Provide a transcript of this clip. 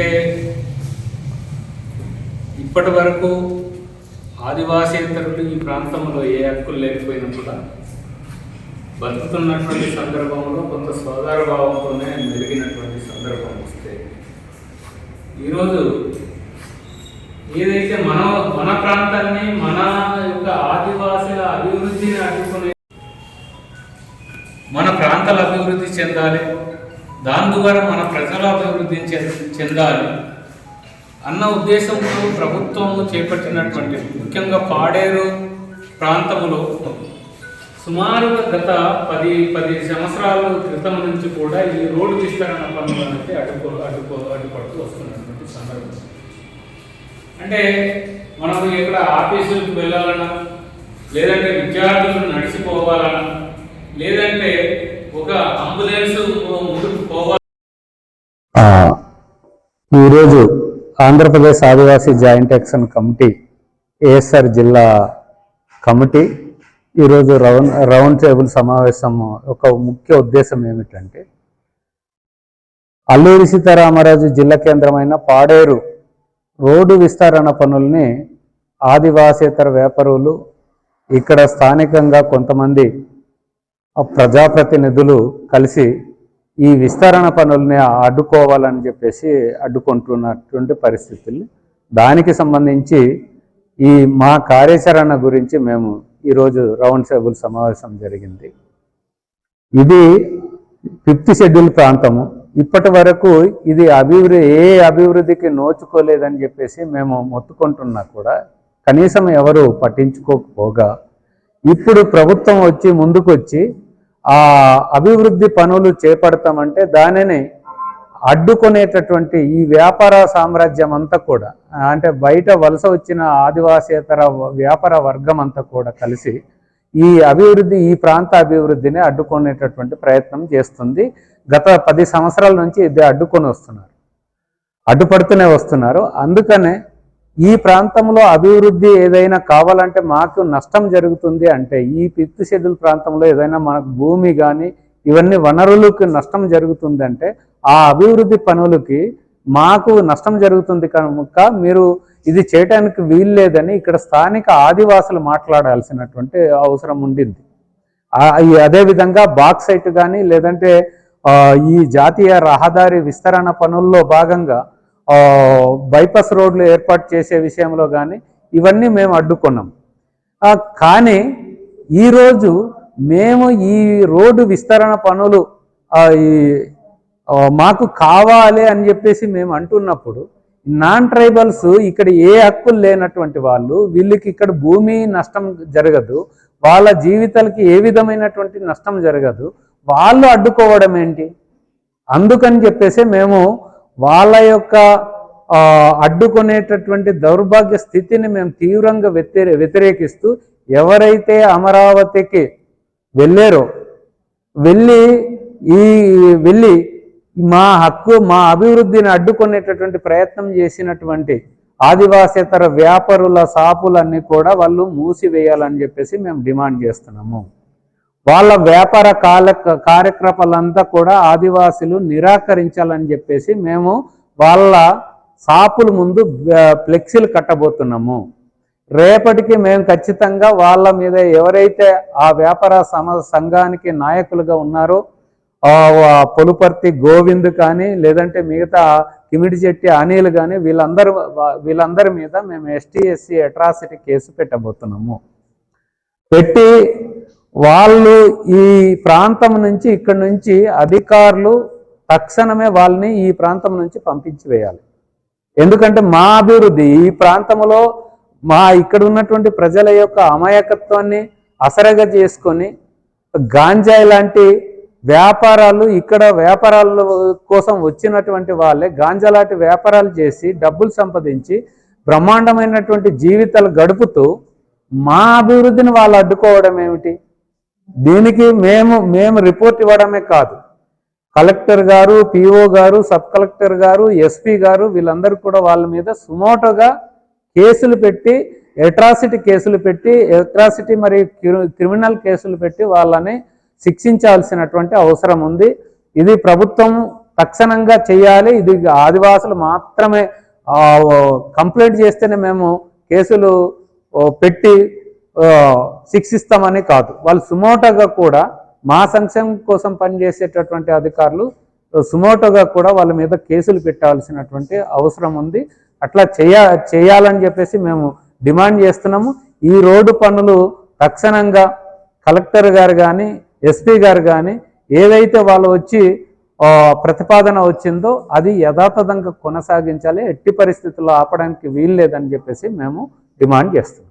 అంటే ఇప్పటి వరకు ఆదివాసేతరులు ఈ ప్రాంతంలో ఏ హక్కులు లేకపోయినా కూడా బతుకుతున్నటువంటి సందర్భంలో కొంత సోదర భావంతోనే మెలిగినటువంటి సందర్భం వస్తే ఈరోజు ఏదైతే మన మన ప్రాంతాన్ని మన యొక్క ఆదివాసుల అభివృద్ధిని అడ్డుకునే మన ప్రాంతాల అభివృద్ధి చెందాలి దాని ద్వారా మన ప్రజల అభివృద్ధి చెందాలి అన్న ఉద్దేశంతో ప్రభుత్వం చేపట్టినటువంటి ముఖ్యంగా పాడేరు ప్రాంతంలో సుమారుగా గత పది పది సంవత్సరాల క్రితం నుంచి కూడా ఈ రోడ్డు విస్తరణ పనులు అనేది అడ్డుకో అడ్డుకో అడ్డుపడుతూ వస్తున్నటువంటి సందర్భం. అంటే మనం ఇక్కడ ఆఫీసులకు వెళ్ళాలన్నా లేదంటే విద్యార్థులు నడిచిపోవాలన్నా లేదంటే ఒక ఈరోజు Andhra Pradesh Adivasi joint action committee ASR జిల్లా కమిటీ ఈరోజు రౌండ్ రౌండ్ టేబుల్ సమావేశం ఒక ముఖ్య ఉద్దేశం ఏమిటంటే అల్లూరి సీతారామరాజు జిల్లా కేంద్రమైన పాడేరు రోడ్డు విస్తరణ పనుల్ని ఆదివాసేతర వ్యాపారులు ఇక్కడ స్థానికంగా కొంతమంది ప్రజాప్రతినిధులు కలిసి ఈ విస్తరణ పనుల్ని అడ్డుకోవాలని చెప్పేసి అడ్డుకుంటున్నటువంటి పరిస్థితులు దానికి సంబంధించి ఈ మా కార్యాచరణ గురించి మేము ఈరోజు రౌండ్ టేబుల్ సమావేశం జరిగింది. ఇది ఫిఫ్త్ షెడ్యూల్ ప్రాంతము. ఇప్పటి వరకు ఇది అభివృద్ధి ఏ అభివృద్ధికి నోచుకోలేదని చెప్పేసి మేము మొత్తుకుంటున్నా కూడా కనీసం ఎవరు పట్టించుకోకపోగా ఇప్పుడు ప్రభుత్వం వచ్చి ముందుకొచ్చి ఆ అభివృద్ధి పనులు చేపడతామంటే దానిని అడ్డుకునేటటువంటి ఈ వ్యాపార సామ్రాజ్యం అంతా కూడా అంటే బయట వలస వచ్చిన ఆదివాసేతర వ్యాపార వర్గం అంతా కూడా కలిసి ఈ అభివృద్ధి ఈ ప్రాంత అభివృద్ధిని అడ్డుకునేటటువంటి ప్రయత్నం చేస్తుంది. గత పది సంవత్సరాల నుంచి ఇది అడ్డుకొని వస్తున్నారు. అడ్డుపడుతూనే వస్తున్నారు. అందుకనే ఈ ప్రాంతంలో అభివృద్ధి ఏదైనా కావాలంటే మాకు నష్టం జరుగుతుంది అంటే ఈ ఫిఫ్త్ షెడ్యూల్ ప్రాంతంలో ఏదైనా మనకు భూమి కానీ ఇవన్నీ వనరులకు నష్టం జరుగుతుంది అంటే ఆ అభివృద్ధి పనులకి మాకు నష్టం జరుగుతుంది కనుక మీరు ఇది చేయటానికి వీల్లేదని ఇక్కడ స్థానిక ఆదివాసులు మాట్లాడాల్సినటువంటి అవసరం ఉండింది. అదేవిధంగా బాక్సైట్ కానీ లేదంటే ఈ జాతీయ రహదారి విస్తరణ పనుల్లో భాగంగా బైపాస్ రోడ్లు ఏర్పాటు చేసే విషయంలో కానీ ఇవన్నీ మేము అడ్డుకున్నాం. కానీ ఈరోజు మేము ఈ రోడ్డు విస్తరణ పనులు ఈ మాకు కావాలి అని చెప్పేసి మేము అంటున్నప్పుడు నాన్ ట్రైబల్స్ ఇక్కడ ఏ హక్కులు లేనటువంటి వాళ్ళు వీళ్ళకి ఇక్కడ భూమి నష్టం జరగదు వాళ్ళ జీవితాలకి ఏ విధమైనటువంటి నష్టం జరగదు వాళ్ళు అడ్డుకోవడం ఏంటి? అందుకని చెప్పేసి మేము వాళ్ళ యొక్క అడ్డుకునేటటువంటి దౌర్భాగ్య స్థితిని మేము తీవ్రంగా వ్యతిరే వ్యతిరేకిస్తూ ఎవరైతే అమరావతికి వెళ్ళారో వెళ్ళి ఈ వెళ్ళి మా హక్కు మా అభివృద్ధిని అడ్డుకునేటటువంటి ప్రయత్నం చేసినటువంటి ఆదివాసేతర వ్యాపారుల షాపులన్నీ కూడా వాళ్ళు మూసివేయాలని చెప్పేసి మేము డిమాండ్ చేస్తున్నాము. వాళ్ళ వ్యాపార కాల కార్యక్రమాలంతా కూడా ఆదివాసులు నిరాకరించాలని చెప్పేసి మేము వాళ్ళ షాపుల ముందు ఫ్లెక్సీలు కట్టబోతున్నాము. రేపటికి మేము ఖచ్చితంగా వాళ్ళ మీద ఎవరైతే ఆ వ్యాపార సమ సంఘానికి నాయకులుగా ఉన్నారో పొలుపర్తి గోవింద్ కానీ లేదంటే మిగతా కిమిడి చెట్టి అనిల్ కానీ వీళ్ళందరూ వీళ్ళందరి మీద మేము ఎస్టీ ఎస్సీ అట్రాసిటీ కేసు పెట్టబోతున్నాము. పెట్టి వాళ్ళు ఈ ప్రాంతం నుంచి ఇక్కడి నుంచి అధికారులు తక్షణమే వాళ్ళని ఈ ప్రాంతం నుంచి పంపించి వేయాలి. ఎందుకంటే మా అభివృద్ధి ఈ ప్రాంతంలో మా ఇక్కడ ఉన్నటువంటి ప్రజల యొక్క అమాయకత్వాన్ని అసరగా చేసుకొని గాంజాయి లాంటి వ్యాపారాలు ఇక్కడ వ్యాపారాల కోసం వచ్చినటువంటి వాళ్ళే గాంజా లాంటి వ్యాపారాలు చేసి డబ్బులు సంపాదించి బ్రహ్మాండమైనటువంటి జీవితాలు గడుపుతూ మా అభివృద్ధిని వాళ్ళు అడ్డుకోవడం ఏమిటి? దీనికి మేము మేము రిపోర్ట్ ఇవ్వడమే కాదు. కలెక్టర్ గారు పిఓ గారు సబ్ కలెక్టర్ గారు ఎస్పీ గారు వీళ్ళందరూ కూడా వాళ్ళ మీద సుమోటోగా కేసులు పెట్టి ఎట్రాసిటీ కేసులు పెట్టి ఎట్రాసిటీ మరియు క్రిమినల్ కేసులు పెట్టి వాళ్ళని శిక్షించాల్సినటువంటి అవసరం ఉంది. ఇది ప్రభుత్వం తక్షణంగా చేయాలి. ఇది ఆదివాసులు మాత్రమే కంప్లైంట్ చేస్తేనే మేము కేసులు పెట్టి శిక్షిస్తామని కాదు. వాళ్ళు సుమోటోగా కూడా మా సంక్షేమం కోసం పనిచేసేటటువంటి అధికారులు సుమోటోగా కూడా వాళ్ళ మీద కేసులు పెట్టాల్సినటువంటి అవసరం ఉంది. అట్లా చేయ చేయాలని చెప్పేసి మేము డిమాండ్ చేస్తున్నాము. ఈ రోడ్డు పనులు తక్షణంగా కలెక్టర్ గారు కానీ ఎస్పీ గారు కానీ ఏదైతే వాళ్ళు వచ్చి ప్రతిపాదన వచ్చిందో అది యథాతథంగా కొనసాగించాలి. ఎట్టి పరిస్థితుల్లో ఆపడానికి వీలు లేదని చెప్పేసి మేము డిమాండ్ చేస్తున్నాం.